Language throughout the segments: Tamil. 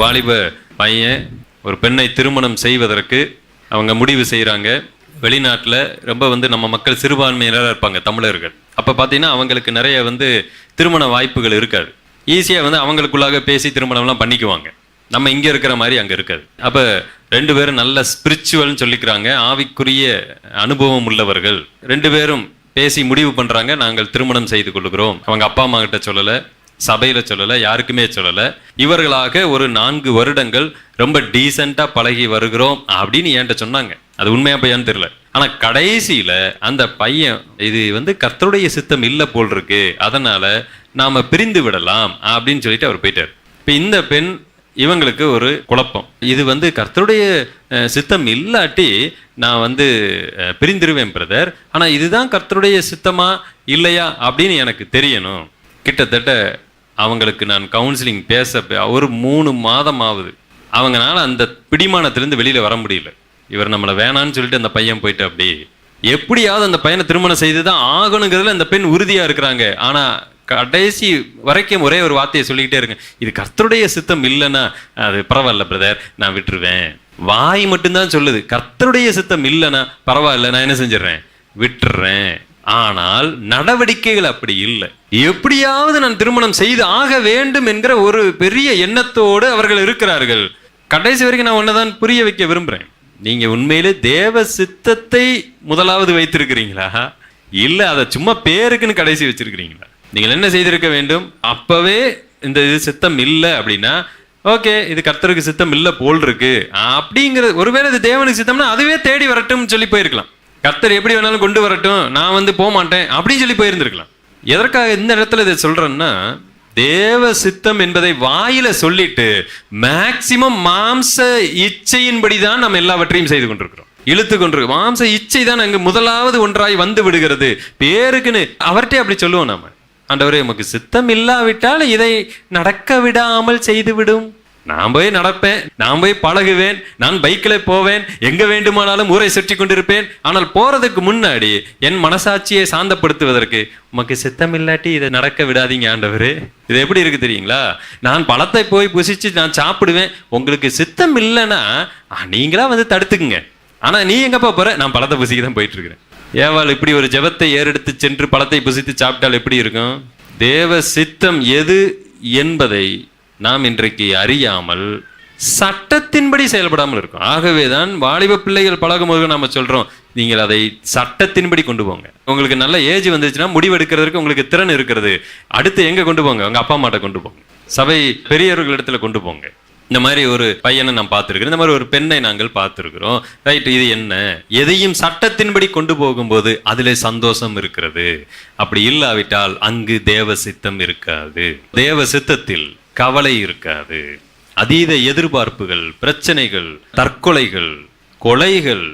வாலிப பையன் ஒரு பெண்ணை திருமணம் செய்வதற்கு அவங்க முடிவு செய்கிறாங்க வெளிநாட்டில் ரொம்ப வந்து நம்ம மக்கள் சிறுபான்மையினராக இருப்பாங்க தமிழர்கள். அப்போ பார்த்தீங்கன்னா அவங்களுக்கு நிறைய வந்து திருமண வாய்ப்புகள் இருக்காது. ஈஸியாக வந்து அவங்களுக்குள்ளாக பேசி திருமணம்லாம் பண்ணிக்குவாங்க. நம்ம இங்கே இருக்கிற மாதிரி அங்கே இருக்காது. அப்போ ரெண்டு பேரும் நல்ல ஸ்பிரிச்சுவல்னு சொல்லிக்கிறாங்க. ஆவிக்குரிய அனுபவம் உள்ளவர்கள். ரெண்டு பேரும் பேசி முடிவு பண்ணுறாங்க நாங்கள் திருமணம் செய்து கொள்கிறோம். அவங்க அப்பா அம்மா கிட்ட சொல்லலை. சபையில் சொல்லலை யாருக்குமே சொல்லலை. இவர்களாக ஒரு நான்கு வருடங்கள் ரொம்ப டீசெண்டாக பழகி வருகிறோம் அப்படின்னு என்கிட்ட சொன்னாங்க. அது உண்மையாக பையன்னு தெரியல. ஆனால் கடைசியில் அந்த பையன் இது வந்து கர்த்தருடைய சித்தம் இல்லை போல் இருக்கு அதனால் நாம் பிரிந்து விடலாம் அப்படின்னு சொல்லிட்டு அவர் போயிட்டார். இப்போ இந்த பெண் இவங்களுக்கு ஒரு குழப்பம். இது வந்து கர்த்தருடைய சித்தம் இல்லாட்டி நான் வந்து பிரிந்துருவேன் பிரிந்திருவேன் பிரதர் ஆனால் இதுதான் கர்த்தருடைய சித்தமா இல்லையா அப்படின்னு எனக்கு தெரியணும். கிட்டத்தட்ட அவங்களுக்கு நான் கவுன்சிலிங் பேச ஒரு மூணு மாதம் ஆகுது அவங்கனால அந்த பிடிமானத்திலிருந்து வெளியில் வர முடியல. இவர் நம்மளை வேணான்னு சொல்லிட்டு அந்த பையன் போயிட்டு அப்படி. எப்படியாவது அந்த பையனை திருமணம் செய்து தான் ஆகணுங்கிறதுல அந்த பெண் உறுதியாக இருக்கிறாங்க. ஆனால் கடைசி வரைக்கும் ஒரே ஒரு வார்த்தையை சொல்லிக்கிட்டே இருக்கேன் இது கர்த்தருடைய சித்தம் இல்லைன்னா அது பரவாயில்ல பிரதர் நான் விட்டுருவேன். வாய் மட்டும்தான் சொல்லுது. கர்த்தருடைய சித்தம் இல்லைன்னா பரவாயில்ல நான் என்ன செஞ்சிடறேன்? விட்டுறேன். ஆனால் நடவடிக்கைகள் அப்படி இல்லை. எப்படியாவது நான் திருமணம் செய்து ஆக வேண்டும் என்கிற ஒரு பெரிய எண்ணத்தோடு அவர்கள் இருக்கிறார்கள். கடைசி வரைக்கும் நான் ஒன்னதான் புரிய வைக்க விரும்புகிறேன் நீங்க உண்மையிலே தேவ சித்தத்தை முதலாவது வைத்திருக்கிறீங்களா? இல்லை அதை சும்மா பேருக்குன்னு கடைசி வச்சிருக்கிறீங்களா? நீங்கள் என்ன செய்திருக்க வேண்டும்? அப்பவே இந்த இது சித்தம் இல்லை அப்படின்னா ஓகே இது கர்த்தருக்கு சித்தம் இல்லை போல் இருக்கு. அப்படிங்கிறது ஒருவேளை இது தேவனுக்கு சித்தம்னா அதுவே தேடி வரட்டும்னு சொல்லி போயிருக்கலாம். கத்தர் எப்படி வேணாலும் கொண்டு வரட்டும் நான் வந்து போக மாட்டேன் அப்படின்னு சொல்லி போயிருந்திருக்கலாம். எதற்காக இந்த இடத்துல இதை சொல்றேன்னா தேவ சித்தம் என்பதை வாயில சொல்லிட்டு மேக்சிமம் மாம்ச இச்சையின்படி தான் நம்ம எல்லாவற்றையும் செய்து கொண்டிருக்கிறோம். இழுத்து கொண்டிருக்கோம் மாம்ச இச்சை தான் அங்கு முதலாவது ஒன்றாய் வந்து விடுகிறது. பேருக்குன்னு அவர்கிட்டே அப்படி சொல்லுவோம் நாம. ஆண்டவரே உமக்கு சித்தம் இல்லாவிட்டால் இதை நடக்க விடாமல் செய்து விடும் நான் போய் நடப்பேன் நான் போய் பழகுவேன் நான் பைக்கில் போவேன் எங்க வேண்டுமானாலும் ஊரை சுற்றி கொண்டிருப்பேன். ஆனால் போறதுக்கு முன்னாடி என் மனசாட்சியை சாந்தப்படுத்துவதற்கு உமக்கு சித்தம் இல்லாட்டி இதை நடக்க விடாதீங்க ஆண்டவரே. இது எப்படி இருக்கு தெரியுங்களா? நான் பழத்தை போய் புசிச்சு நான் சாப்பிடுவேன். உங்களுக்கு சித்தம் இல்லைன்னா நீங்களா வந்து தடுத்துக்குங்க. ஆனா நீ எங்கப்பா போற? நான் பழத்தை புசிக்க தான் போயிட்டு இருக்கிறேன் ஏவாள் இப்படி ஒரு ஜெபத்தை ஏறெடுத்து சென்று பழத்தை புசித்து சாப்பிட்டால் எப்படி இருக்கும்? தேவ சித்தம் எது என்பதை நாம் இன்றைக்கு அறியாமல் சட்டத்தின்படி செயல்படாமல் இருக்கும். ஆகவே தான் வாலிப பிள்ளைகள் பழகும்போது நம்ம சொல்கிறோம் நீங்கள் அதை சட்டத்தின்படி கொண்டு போங்க. உங்களுக்கு நல்ல ஏஜ் வந்துச்சுன்னா முடிவெடுக்கிறதுக்கு உங்களுக்கு திறன் இருக்கிறது. அடுத்து எங்கே கொண்டு போங்க? உங்கள் அப்பா அம்மாட்ட கொண்டு போங்க. சபை பெரியவர்களிடத்தில் கொண்டு போங்க. இந்த மாதிரி ஒரு பையனை நான் பார்த்துருக்கிறோம். இந்த மாதிரி ஒரு பெண்ணை நாங்கள் பார்த்துருக்கிறோம். ரைட் இது என்ன? எதையும் சட்டத்தின்படி கொண்டு போகும்போது அதிலே சந்தோஷம் இருக்கிறது. அப்படி இல்லாவிட்டால் அங்கு தேவ சித்தம் இருக்காது. தேவ சித்தத்தில் கவலை இருக்காது. அதீத எதிர்பார்ப்புகள் பிரச்சனைகள் தற்கொலைகள் கொலைகள்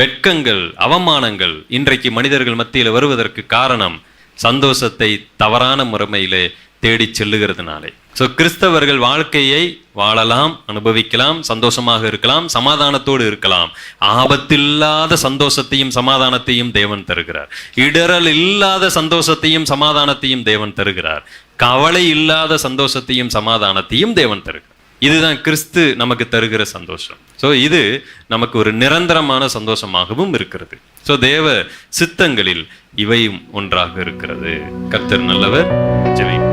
வெட்கங்கள் அவமானங்கள் இன்றைக்கு மனிதர்கள் மத்தியில் வருவதற்கு காரணம் சந்தோஷத்தை தவறான முறைமையிலே தேடிச் செல்லுகிறதுனாலே. ஸோ கிறிஸ்தவர்கள் வாழ்க்கையை வாழலாம் அனுபவிக்கலாம் சந்தோஷமாக இருக்கலாம் சமாதானத்தோடு இருக்கலாம். ஆபத்தில்லாத சந்தோஷத்தையும் சமாதானத்தையும் தேவன் தருகிறார். இடரல் இல்லாத சந்தோஷத்தையும் சமாதானத்தையும் தேவன் தருகிறார். கவலை இல்லாத சந்தோஷத்தையும் சமாதானத்தையும் தேவன் தருகிறார். இதுதான் கிறிஸ்து நமக்கு தருகிற சந்தோஷம். ஸோ இது நமக்கு ஒரு நிரந்தரமான சந்தோஷமாகவும் இருக்கிறது. ஸோ தேவ சித்தங்களில் இவையும் ஒன்றாக இருக்கிறது. கர்த்தர் நல்லவர் ஜெயம்